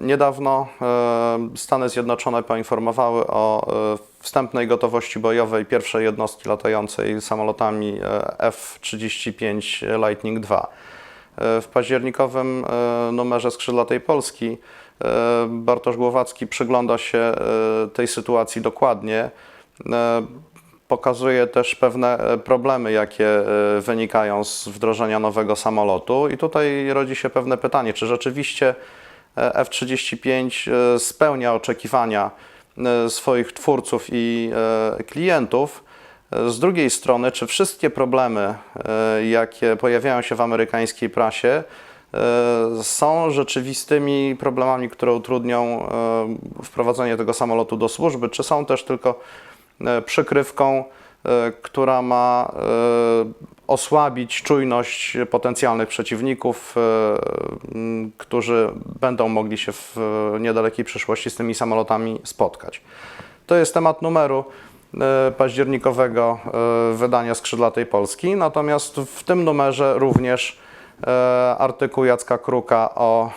Niedawno e, Stany Zjednoczone poinformowały o e, wstępnej gotowości bojowej pierwszej jednostki latającej samolotami e, F-35 Lightning II. W październikowym numerze Skrzydlatej Polski Bartosz Głowacki przygląda się tej sytuacji dokładnie. Pokazuje też pewne problemy, jakie wynikają z wdrożenia nowego samolotu, i tutaj rodzi się pewne pytanie, czy rzeczywiście F-35 e, spełnia oczekiwania e, swoich twórców i e, klientów. E, Z drugiej strony, czy wszystkie problemy, e, jakie pojawiają się w amerykańskiej prasie, e, są rzeczywistymi problemami, które utrudnią e, wprowadzenie tego samolotu do służby, czy są też tylko e, przykrywką, e, która ma e, osłabić czujność potencjalnych przeciwników, e, którzy będą mogli się w niedalekiej przyszłości z tymi samolotami spotkać. To jest temat numeru e, październikowego e, wydania Skrzydlatej Polski, natomiast w tym numerze również artykuł Jacka Kruka o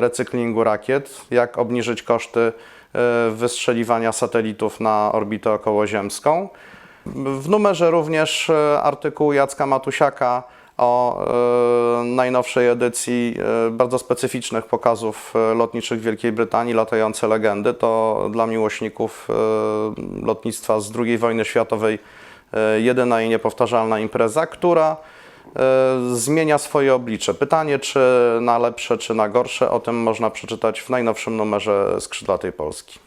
recyklingu rakiet, jak obniżyć koszty wystrzeliwania satelitów na orbitę okołoziemską. W numerze również e, artykuł Jacka Matusiaka o e, najnowszej edycji e, bardzo specyficznych pokazów lotniczych Wielkiej Brytanii, latające legendy. To dla miłośników lotnictwa z II wojny światowej jedyna i niepowtarzalna impreza, która zmienia swoje oblicze. Pytanie, czy na lepsze, czy na gorsze, o tym można przeczytać w najnowszym numerze Skrzydlatej Polski.